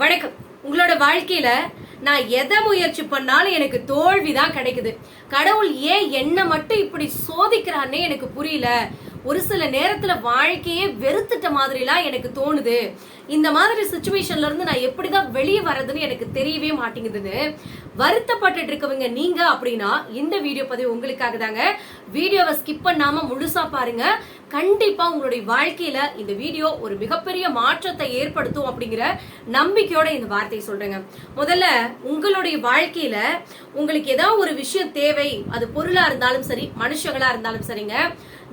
வணக்கம். உங்களோட வாழ்க்கையில நான் எதை முயற்சி பண்ணாலும் எனக்கு தோல்வி தான் கிடைக்குது. கடவுள் ஏன் என்ன மட்டும் இப்படி சோதிக்கிறான்னே எனக்கு புரியல. ஒரு சில நேரத்துல வாழ்க்கையே வெறுத்துட்ட மாதிரிலாம் எனக்கு தோணுது. இந்த மாதிரி சுச்சுவேஷன்ல இருந்து நான் எப்படிதான் வெளியே வர்றதுன்னு எனக்கு தெரியவே மாட்டேங்குதுன்னு வருத்தப்பட்டு இருக்கவங்க நீங்க அப்படின்னா இந்த வீடியோ பதிவு உங்களுக்காக தாங்க. வீடியோவை ஸ்கிப் பண்ணாம முழுசா பாருங்க. கண்டிப்பா உங்களுடைய வாழ்க்கையில இந்த வீடியோ ஒரு மிகப்பெரிய மாற்றத்தை ஏற்படுத்தும் அப்படிங்கிற நம்பிக்கையோட இந்த வார்த்தையை சொல்றேங்க. முதல்ல உங்களுடைய வாழ்க்கையில உங்களுக்கு ஏதாவது ஒரு விஷயம் தேவை அது பொருளா இருந்தாலும் சரி மனுஷங்களா இருந்தாலும் சரிங்க.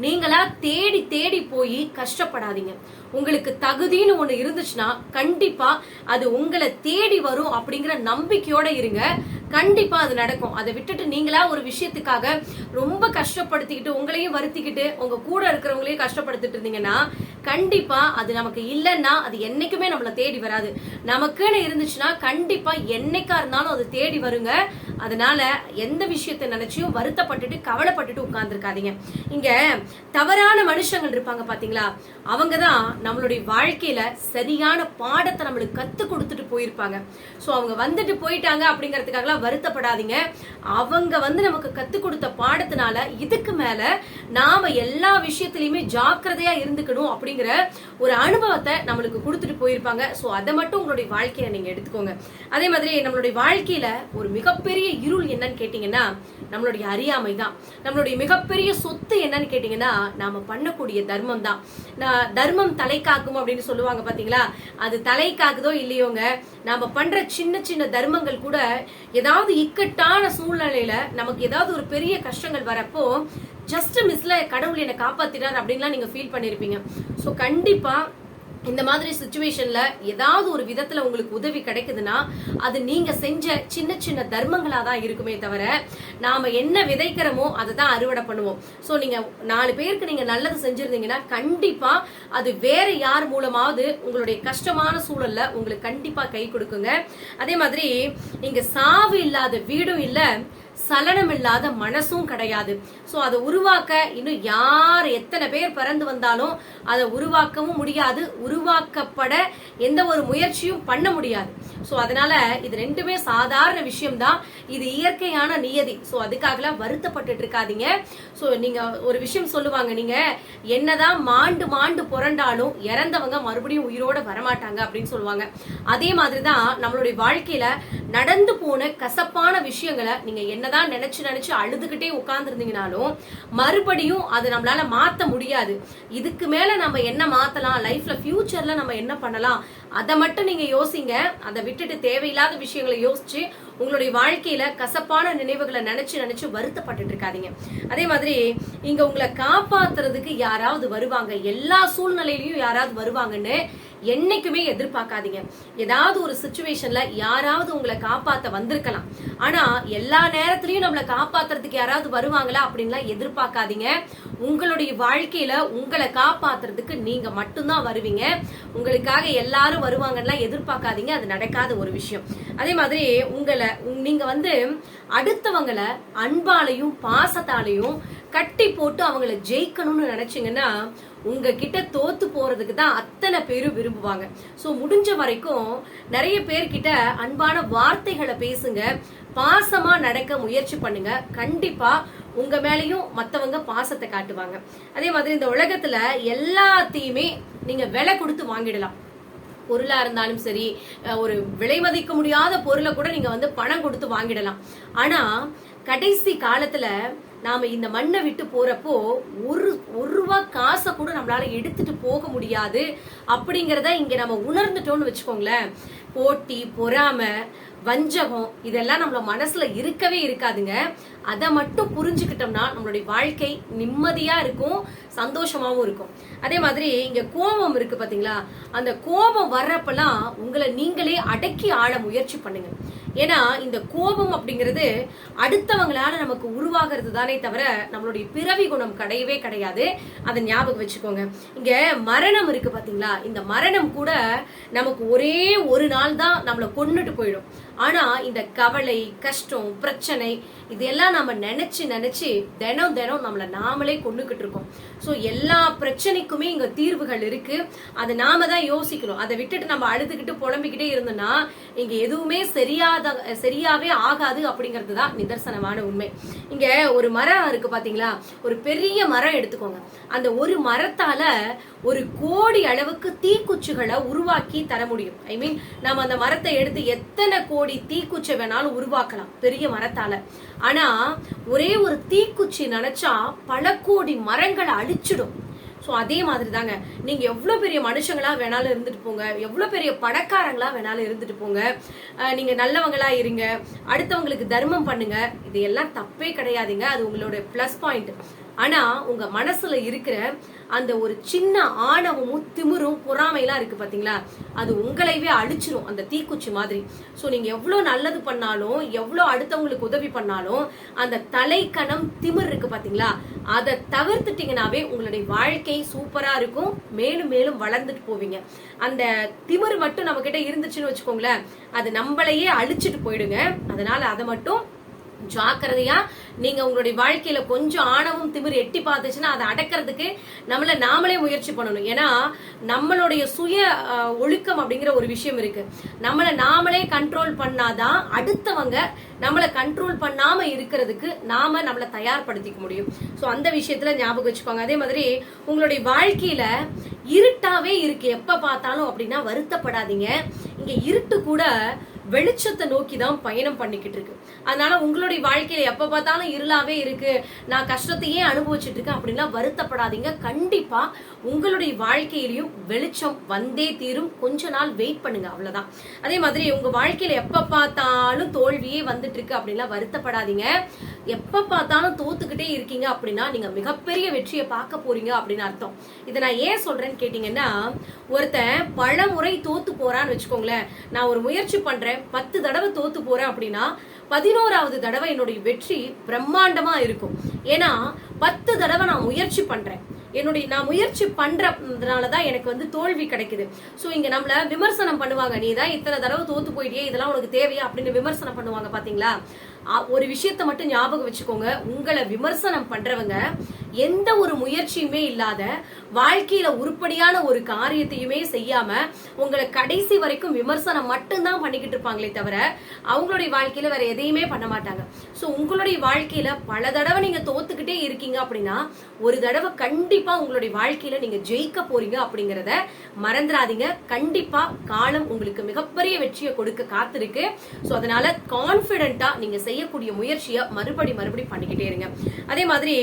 நீங்களா தேடி தேடி போய் கஷ்டப்படாதீங்க. உங்களுக்கு தகுதின்னு ஒண்ணு இருந்துச்சுன்னா கண்டிப்பா அது உங்களை தேடி வரும் அப்படிங்கிற நம்பிக்கையோட இருங்க. கண்டிப்பா அது நடக்கும். அதை விட்டுட்டு நீங்களா ஒரு விஷயத்துக்காக ரொம்ப கஷ்டப்படுத்திக்கிட்டு உங்களையும் வருத்திக்கிட்டு உங்க கூட இருக்கிறவங்களையும் கஷ்டப்படுத்திட்டு இருந்தீங்கன்னா கண்டிப்பா அது நமக்கு இல்லைன்னா அது என்னைக்குமே நம்மளை தேடி வராது. நமக்குன்னு இருந்துச்சுன்னா கண்டிப்பா என்னைக்கா இருந்தாலும் அது தேடி வருங்க. அதனால எந்த விஷயத்தை நினைச்சியும் வருத்தப்பட்டுட்டு கவலைப்பட்டுட்டு உட்கார்ந்துருக்காதீங்க. இங்க தவறான மனுஷங்கள் இருப்பாங்க பாத்தீங்களா? அவங்க தான் நம்மளுடைய வாழ்க்கையில சரியான பாடத்தை நம்மளுக்கு கத்து கொடுத்துட்டு போயிருப்பாங்க. சோ அவங்க வந்துட்டு போயிட்டாங்க அப்படிங்கறதுக்காக வருத்தப்படாதீங்க. அவங்க வந்து நமக்கு கத்து கொடுத்த பாடத்தினால இதுக்கு மேல நாம எல்லா விஷயத்திலயுமே ஜாக்கிரதையா இருந்துக்கணும் அப்படிங்கிற ஒரு அனுபவத்தை நம்மளுக்கு கொடுத்துட்டு போயிருப்பாங்க. சோ அதை மட்டும் உங்களுடைய வாழ்க்கையில நீங்க எடுத்துக்கோங்க. அதே மாதிரி நம்மளுடைய வாழ்க்கையில ஒரு மிகப்பெரிய இருள் என்னன்னு கேட்டீங்கன்னா நம்மளுடைய அறியாமை தான் நம்மளுடைய மிகப்பெரிய சொத்து என்னன்னு கேட்டீங்கன்னா நாம பண்ணக்கூடிய தர்மம் தான் நான் தர்மம் தலை காக்கும் அப்படின்னு சொல்லுவாங்க பாத்தீங்களா? அது தலை காக்குதோ இல்லையோங்க நாம பண்ற சின்ன சின்ன தர்மங்கள் கூட ஏதாவது இக்கட்டான சூழ்நிலையில நமக்கு ஏதாவது ஒரு பெரிய கஷ்டங்கள் வரப்போ ஜஸ்ட் மிஸ்ல கடவுள் என்னை காப்பாத்தினார் அப்படின்லாம் நீங்க ஃபீல் பண்ணிருப்பீங்க. ஸோ கண்டிப்பா இந்த மாதிரி சுச்சுவேஷன்ல ஏதாவது ஒரு விதத்துல உங்களுக்கு உதவி கிடைக்குதுன்னா அது நீங்க செஞ்ச சின்ன சின்ன தர்மங்களா தான் இருக்குமே தவிர நாம என்ன விதைக்கிறோமோ அதை தான் அறுவடை பண்ணுவோம். சோ நீங்க நாலு பேருக்கு நீங்க நல்லது செஞ்சிருந்தீங்கன்னா கண்டிப்பா அது வேற யார் மூலமாவது உங்களுடைய கஷ்டமான சூழல்ல உங்களுக்கு கண்டிப்பா கை கொடுக்குங்க. அதே மாதிரி இங்க சாவு இல்லாத வீடும் இல்லை சலனம் இல்லாத மனசும் கிடையாது. ஸோ அதை உருவாக்க இன்னும் யார் எத்தனை பேர் பிறந்து வந்தாலும் அதை உருவாக்கவும் முடியாது. உருவாக்கப்பட எந்த ஒரு முயற்சியும் பண்ண முடியாது. ஸோ அதனால இது ரெண்டுமே சாதாரண விஷயம்தான். இது இயற்கையான நியதி. ஸோ அதுக்காகலாம் வருத்தப்பட்டுட்டு இருக்காதீங்க ஸோ நீங்க ஒரு விஷயம் சொல்லுவாங்க. நீங்க என்னதான் மாண்டு மாண்டு புரண்டாலும் இறந்தவங்க மறுபடியும் உயிரோட வரமாட்டாங்க அப்படின்னு சொல்லுவாங்க. அதே மாதிரிதான் நம்மளுடைய வாழ்க்கையில நடந்து போன கசப்பான விஷயங்களை நீங்க என்னதான் நினைச்சு நினைச்சு அழுதுகிட்டே உட்கார்ந்துருந்தீங்கனாலும் மறுபடியும் அது நம்மளால மாத்த முடியாது. இதுக்கு மேல நம்ம என்ன மாத்தலாம்? லைஃப்ல ஃபியூச்சர்ல நம்ம என்ன பண்ணலாம்? அதை மட்டும் நீங்க யோசிங்க. அதை விட்டுட்டு தேவையில்லாத விஷயங்களை யோசிச்சு உங்களுடைய வாழ்க்கையில கசப்பான நினைவுகளை நினைச்சு நினைச்சு வருத்தப்பட்டு இருக்காதீங்க. அதே மாதிரி இங்க உங்களை காப்பாத்துறதுக்கு யாராவது வருவாங்க. எல்லா சூழ்நிலையிலயும் யாராவது வருவாங்கன்னு என்னைக்குமே எதிர்பார்க்காதீங்க. ஏதாவது ஒரு சுச்சுவேஷன்ல யாராவது உங்களை காப்பாத்த வந்திருக்கலாம். ஆனா எல்லா நேரத்திலயும் நம்மளை காப்பாத்துறதுக்கு யாராவது வருவாங்களா அப்படின்லாம் எதிர்பார்க்காதீங்க. உங்களுடைய வாழ்க்கையில உங்களை காப்பாத்துறதுக்கு நீங்க மட்டும்தான் வருவீங்க. உங்களுக்காக எல்லாரும் வருவாங்கன்னா எதிர்பார்க்காதீங்க. அது நடக்காத ஒரு விஷயம். அதே மாதிரி உங்களை நீங்க வந்து அடுத்தவங்களை அன்பாலையும் பாசத்தாலையும் கட்டி போட்டு அவங்கள ஜெயிக்கணும்னு நினைச்சீங்கன்னா உங்ககிட்ட தோத்து போறதுக்கு தான் அத்தனை பேரும் விரும்புவாங்க. ஸோ முடிஞ்ச வரைக்கும் நிறைய பேர்கிட்ட அன்பான வார்த்தைகளை பேசுங்க. பாசமா நடக்க முயற்சி பண்ணுங்க. கண்டிப்பா உங்க மேலையும் மத்தவங்க பாசத்தை காட்டுவாங்க. அதே மாதிரி இந்த உலகத்துல எல்லாத்தையுமே நீங்க விலை கொடுத்து வாங்கிடலாம். பொருளா இருந்தாலும் சரி ஒரு விலை மதிக்க முடியாத பொருளை கூட நீங்க வந்து பணம் கொடுத்து வாங்கிடலாம். ஆனா கடைசி காலத்துல நாம இந்த மண்ணை விட்டு போறப்போ ஒரு ஒரு ரூபா காசை கூட நம்மளால எடுத்துட்டு போக முடியாது. அப்படிங்கிறத இங்க நம்ம உணர்ந்துட்டோம்னு வச்சுக்கோங்களேன். போட்டி பொறாமை வஞ்சகம் இதெல்லாம் நம்மள மனசுல இருக்கவே இருக்காதுங்க. அதை மட்டும் புரிஞ்சுக்கிட்டோம்னா நம்மளுடைய வாழ்க்கை நிம்மதியா இருக்கும் சந்தோஷமாவும் இருக்கும். அதே மாதிரி இங்க கோபம் இருக்கு பாத்தீங்களா? அந்த கோபம் வர்றப்பெல்லாம் உங்களை நீங்களே அடக்கி ஆள முயற்சி பண்ணுங்க. ஏன்னா இந்த கோபம் அப்படிங்கிறது அடுத்தவங்களால நமக்கு உருவாகிறது தானே தவிர நம்மளுடைய பிறவி குணம் கிடையவே கிடையாது. அதை ஞாபகம் வச்சுக்கோங்க. இங்க மரணம் இருக்கு பாத்தீங்களா? இந்த மரணம் கூட நமக்கு ஒரே ஒரு நாள் நாள் தான் நம்மளை கொன்னுட்டு போயிடும். ஆனா இந்த கவலை கஷ்டம் பிரச்சனை இதெல்லாம் நம்ம நினைச்சு நினைச்சு தினம் தினம் நம்மளை நாமளே கொண்டுகிட்டு இருக்கோம். ஸோ எல்லா பிரச்சனைக்குமே இங்க தீர்வுகள் இருக்கு. அதை நாம தான் யோசிக்கணும். அதை விட்டுட்டு நம்ம அழுதுகிட்டு புலம்பிக்கிட்டே இருந்தோம்னா இங்க எதுவுமே சரியாத சரியாவே ஆகாது அப்படிங்கிறது தான் நிதர்சனமான உண்மை. இங்க ஒரு மரம் இருக்கு பாத்தீங்களா? ஒரு பெரிய மரம் எடுத்துக்கோங்க. அந்த ஒரு மரத்தால ஒரு கோடி அளவுக்கு தீக்குச்சிகளை உருவாக்கி தர முடியும். ஐ மீன் நம்ம நம்ம அந்த மரத்தை எடுத்து எத்தனை கோடி தீக்குச்சை வேணாலும் உருவாக்கலாம் பெரிய மரத்தால. ஆனா ஒரே ஒரு தீக்குச்சி நினைச்சா பல கோடி மரங்களை அழிச்சிடும். ஸோ அதே மாதிரி தாங்க நீங்க எவ்வளோ பெரிய மனுஷங்களா வேணாலும் இருந்துட்டு போங்க. எவ்வளோ பெரிய பணக்காரங்களா வேணாலும் இருந்துட்டு போங்க. நீங்க நல்லவங்களா இருங்க. அடுத்தவங்களுக்கு தர்மம் பண்ணுங்க. இது எல்லாம் தப்பே கிடையாதுங்க. அது உங்களோட ப்ளஸ் பாயிண்ட் ஆனா உங்க மனசுல இருக்கிற அந்த ஒரு சின்ன ஆணவமும் திமிரும் பொறாமையெல்லாம் இருக்கு பாத்தீங்களா? அது உங்களைவே அழிச்சிரும் அந்த தீக்குச்சி மாதிரி. ஸோ நீங்க எவ்வளவு நல்லது பண்ணாலும் எவ்வளவு அடுத்தவங்களுக்கு உதவி பண்ணாலும் அந்த தலைக்கணம் திமிர் இருக்கு பாத்தீங்களா? அதை தவிர்த்துட்டீங்கனாவே உங்களுடைய வாழ்க்கை சூப்பரா இருக்கும். மேலும் மேலும் வளர்ந்துட்டு போவீங்க. அந்த திமிர் மட்டும் நம்ம கிட்ட இருந்துச்சுன்னு வச்சுக்கோங்களேன் அது நம்மளையே அழிச்சிட்டு போயிடுங்க. அதனால அதை மட்டும் ஜாக்கிரதையா நீங்க உங்களுடைய வாழ்க்கையில கொஞ்சம் ஆணவம் திமிர் எட்டி பார்த்துச்சுன்னா அதை அடக்கிறதுக்கு நம்மள நாமளே முயற்சி பண்ணணும். ஏன்னா நம்மளுடைய சுய ஒழுக்கம் அப்படிங்கிற ஒரு விஷயம் இருக்கு. நம்மள நாமளே கண்ட்ரோல் பண்ணாதான் அடுத்தவங்க நம்மளை கண்ட்ரோல் பண்ணாம இருக்கிறதுக்கு நாம நம்மளை தயார்படுத்திக்க முடியும். ஸோ அந்த விஷயத்துல ஞாபகம் வச்சுக்கோங்க. அதே மாதிரி உங்களுடைய வாழ்க்கையில இருட்டாவே இருக்கு. எப்ப பார்த்தாலும் அப்படின்னா வருத்தப்படாதீங்க. இங்க இருட்டு கூட வெளிச்சத்தை நோக்கி தான் பயணம் பண்ணிக்கிட்டு இருக்கு. அதனால உங்களுடைய வாழ்க்கையில எப்ப பார்த்தாலும் இருளாவே இருக்கு. நான் கஷ்டத்தையே அனுபவிச்சுட்டு இருக்கேன் அப்படின்லாம் வருத்தப்படாதீங்க. கண்டிப்பா உங்களுடைய வாழ்க்கையிலையும் வெளிச்சம் வந்தே தீரும். கொஞ்ச நாள் வெயிட் பண்ணுங்க அவ்வளவுதான். அதே மாதிரி உங்க வாழ்க்கையில எப்ப பார்த்தாலும் தோல்வியே வந்துட்டு இருக்கு அப்படின்லாம் வருத்தப்படாதீங்க. எப்போ பார்த்தாலும் தோத்துக்கிட்டே இருக்கீங்க அப்படின்னா நீங்கள் மிகப்பெரிய வெற்றியை பார்க்க போறீங்க அப்படின்னு அர்த்தம். இதை நான் ஏன் சொல்கிறேன்னு கேட்டிங்கன்னா ஒருத்தன் பல முறை தோத்து போகிறான்னு வச்சுக்கோங்களேன். நான் ஒரு முயற்சி பண்ணுறேன் பத்து தடவை தோத்து போகிறேன் அப்படின்னா பதினோராவது தடவை என்னுடைய வெற்றி பிரம்மாண்டமாக இருக்கும். ஏன்னா பத்து தடவை நான் முயற்சி பண்ணுறேன் என்னுடைய நான் முயற்சி பண்றதுனால தான் எனக்கு வந்து தோல்வி கிடைக்குது. ஸோ இங்க நம்மள விமர்சனம் பண்ணுவாங்க நீ தான் இத்தனை தடவை தோத்து போயிட்டியே இதெல்லாம் உனக்கு தேவையா அப்படின்னு விமர்சனம் பண்ணுவாங்க பாத்தீங்களா? ஒரு விஷயத்த மட்டும் ஞாபகம் வச்சுக்கோங்க. உங்களை விமர்சனம் பண்றவங்க எந்த ஒரு முயற்சியுமே இல்லாத வாழ்க்கையில உருப்படியான ஒரு காரியத்தையுமே செய்யாம உங்களை கடைசி வரைக்கும் விமர்சனம் மட்டும்தான் பண்ணிக்கிட்டு இருப்பாங்களே தவிர அவங்களுடைய வாழ்க்கையில வேற எதையுமே பண்ண மாட்டாங்க. ஸோ உங்களுடைய வாழ்க்கையில பல தடவை நீங்க தோத்துக்கிட்டே இருக்கீங்க அப்படின்னா ஒரு தடவை கண்டிப்பா உங்களுடைய வாழ்க்கையில நீங்க ஜெயிக்க போறீங்க அப்படிங்கறத மறந்துடாதீங்க. கண்டிப்பா காலம் உங்களுக்கு மிகப்பெரிய வெற்றியை கொடுக்க காத்திருக்கு. ஸோ அதனால கான்பிடென்ட்டா நீங்க செய்யக்கூடிய முயற்சியை மறுபடி மறுபடி பண்ணிக்கிட்டே இருங்க. அதே மாதிரி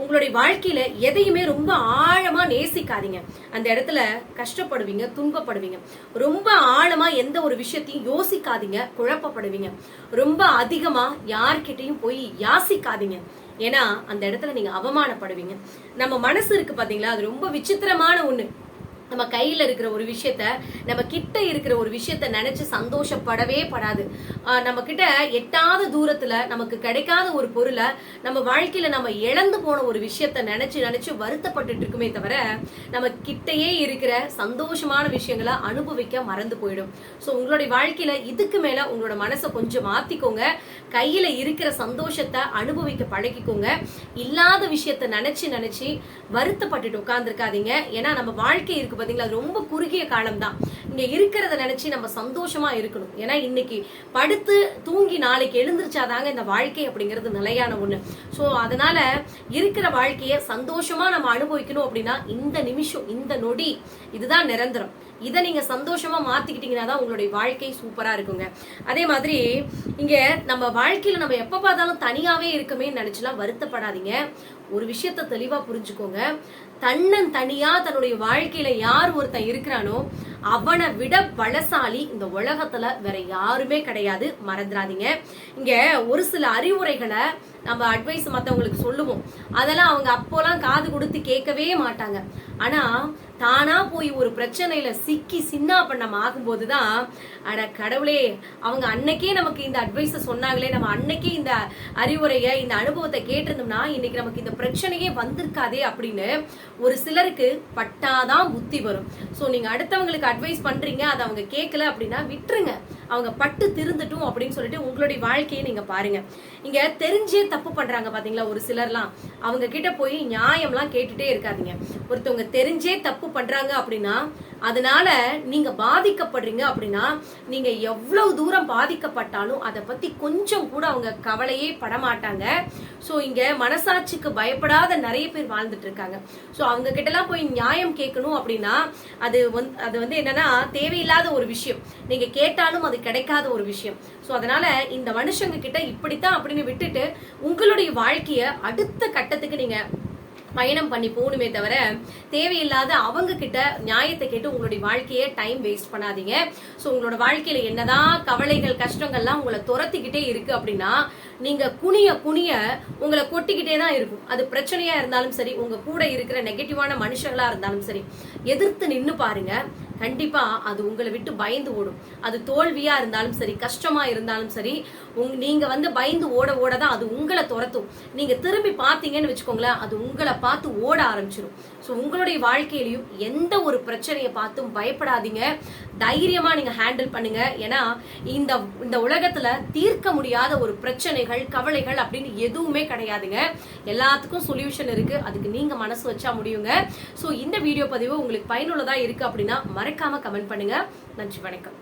உங்களுடைய வாழ்க்கையில எதையுமே ரொம்ப ஆழமா நேசிக்காதீங்க. அந்த இடத்துல கஷ்டப்படுவீங்க துன்பப்படுவீங்க. ரொம்ப ஆழமா எந்த ஒரு விஷயத்தையும் யோசிக்காதீங்க குழப்பப்படுவீங்க. ரொம்ப அதிகமா யார்கிட்டையும் போய் யாசிக்காதீங்க. ஏன்னா அந்த இடத்துல நீங்க அவமானப்படுவீங்க. நம்ம மனசு இருக்கு பாத்தீங்களா? அது ரொம்ப விசித்திரமான ஒண்ணு. நம்ம கையில் இருக்கிற ஒரு விஷயத்த நம்ம கிட்ட இருக்கிற ஒரு விஷயத்த நினைச்சு சந்தோஷப்படவே படாது. நம்ம கிட்ட எட்டாத தூரத்துல நமக்கு கிடைக்காத ஒரு பொருளை நம்ம வாழ்க்கையில நம்ம இழந்து போன ஒரு விஷயத்த நினைச்சு நினைச்சு வருத்தப்பட்டுட்டு இருக்குமே தவிர நம்ம கிட்டயே இருக்கிற சந்தோஷமான விஷயங்களை அனுபவிக்க மறந்து போயிடும். ஸோ உங்களுடைய வாழ்க்கையில இதுக்கு மேல உங்களோட மனசை கொஞ்சம் மாத்திக்கோங்க. கையில இருக்கிற சந்தோஷத்தை அனுபவிக்க பழகிக்கோங்க. இல்லாத விஷயத்த நினைச்சு நினைச்சு வருத்தப்பட்டுட்டு உட்கார்ந்துருக்காதீங்க. ஏன்னா நம்ம வாழ்க்கை இருக்கு பாத்தீங்களா? அது ரொம்ப குறுகிய காலம் தான் இங்க இருக்கிறத நினைச்சு நம்ம சந்தோஷமா இருக்கணும். ஏன்னா இன்னைக்கு படுத்து தூங்கி நாளைக்கு எழுந்திருச்சாதாங்க இந்த வாழ்க்கை அப்படிங்கிறது நிலையான ஒண்ணு. சோ அதனால இருக்கிற வாழ்க்கையை சந்தோஷமா நம்ம அனுபவிக்கணும் அப்படின்னா இந்த நிமிஷம் இந்த நொடி இதுதான் நிரந்தரம். இதை நீங்க சந்தோஷமா மாத்திக்கிட்டீங்கன்னா தான் உங்களுடைய வாழ்க்கை சூப்பரா இருக்குங்க. அதே மாதிரி இங்க நம்ம வாழ்க்கையில நம்ம எப்ப பார்த்தாலும் தனியாவே இருக்குமே நினைச்சுலாம் வருத்தப்படாதீங்க. ஒரு விஷயத்த தெளிவா புரிஞ்சுக்கோங்க. தன்னன் தனியா தன்னுடைய வாழ்க்கையில யார் ஒருத்தன் இருக்கிறானோ அவனை விட பலசாலி இந்த உலகத்துல வேற யாருமே கிடையாது. மறந்துடாதீங்க. இங்க ஒரு சில அறிவுரைகளை நம்ம அட்வைஸ் மற்றவங்களுக்கு சொல்லுவோம். அதெல்லாம் அவங்க அப்போலாம் காது கொடுத்து கேட்கவே மாட்டாங்க. ஆனா தானா போய் ஒரு பிரச்சனையில சிக்கி சின்னா பண்ணம் ஆகும்போது தான் அட கடவுளே அவங்க அன்னைக்கே நமக்கு இந்த அட்வைஸை சொன்னாங்களே நம்ம அன்னைக்கே இந்த அறிவுரையை இந்த அனுபவத்தை கேட்டிருந்தோம்னா இன்னைக்கு நமக்கு இந்த பிரச்சனையே வந்திருக்காதே அப்படின்னு ஒரு சிலருக்கு பட்டாதான் புத்தி வரும். ஸோ நீங்க அடுத்தவங்களுக்கு அட்வைஸ் பண்றீங்க அதை அவங்க கேட்கல அப்படின்னா விட்டுருங்க. அவங்க பட்டு திருந்துட்டும் அப்படின்னு சொல்லிட்டு உங்களுடைய வாழ்க்கையை நீங்க பாருங்க. இங்க தெரிஞ்சே தப்பு பண்றாங்க பாத்தீங்களா? ஒரு சிலர்லாம். அவங்க கிட்ட போய் நியாயம்லாம் கேட்டுட்டே இருக்காதீங்க. ஒருத்தவங்க தெரிஞ்சே தப்பு பண்றாங்க அப்படின்னா அதனால நீங்க பாதிக்கப்படுறீங்க அப்படின்னா நீங்க எவ்வளவு தூரம் பாதிக்கப்பட்டாலும் அதை பத்தி கொஞ்சம் கூட அவங்க கவலையே படமாட்டாங்க. ஸோ இங்க மனசாட்சிக்கு பயப்படாத நிறைய பேர் வாழ்ந்துட்டு இருக்காங்க. ஸோ அவங்க கிட்ட எல்லாம் போய் நியாயம் கேட்கணும் அப்படின்னா அது வந்து அது வந்து என்னன்னா தேவையில்லாத ஒரு விஷயம். நீங்க கேட்டாலும் அது கிடைக்காத ஒரு விஷயம். ஸோ அதனால இந்த மனுஷங்க கிட்ட இப்படித்தான் அப்படின்னு விட்டுட்டு உங்களுடைய வாழ்க்கைய அடுத்த கட்டத்துக்கு நீங்க பயணம் பண்ணி போகணுமே தவிர தேவையில்லாத அவங்க கிட்ட நியாயத்தை கேட்டு உங்களுடைய வாழ்க்கையை டைம் வேஸ்ட் பண்ணாதீங்க. ஸோ உங்களோட வாழ்க்கையில என்னதான் கவலைகள் கஷ்டங்கள்லாம் உங்களை துரத்திக்கிட்டே இருக்கு அப்படின்னா நீங்க குனிய குனிய உங்களை கொட்டிக்கிட்டே தான் இருக்கும். அது பிரச்சனையா இருந்தாலும் சரி உங்க கூட இருக்கிற நெகட்டிவான மனுஷங்களா இருந்தாலும் சரி எதிர்த்து நின்று பாருங்க. கண்டிப்பா அது உங்களை விட்டு பயந்து ஓடும். அது தோல்வியா இருந்தாலும் சரி கஷ்டமா இருந்தாலும் சரி உங் நீங்க வந்து பயந்து ஓட ஓட தான் அது உங்களை துரத்தும். நீங்க திரும்பி பார்த்தீங்கன்னு வச்சுக்கோங்களேன் அது உங்களை பார்த்து ஓட ஆரம்பிச்சிடும் ஸோ உங்களுடைய வாழ்க்கையிலையும் எந்த ஒரு பிரச்சனையை பார்த்தும் பயப்படாதீங்க. தைரியமாக நீங்கள் ஹேண்டில் பண்ணுங்க. ஏன்னா இந்த இந்த உலகத்தில் தீர்க்க முடியாத ஒரு பிரச்சனைகள் கவலைகள் அப்படின்னு எதுவுமே கிடையாதுங்க. எல்லாத்துக்கும் சொல்யூஷன் இருக்குது அதுக்கு நீங்கள் மனசு வச்சா முடியுங்க. ஸோ இந்த வீடியோ பதிவு உங்களுக்கு பயனுள்ளதாக இருக்குது அப்படின்னா மறக்காமல் கமெண்ட் பண்ணுங்கள் நன்றி வணக்கம்.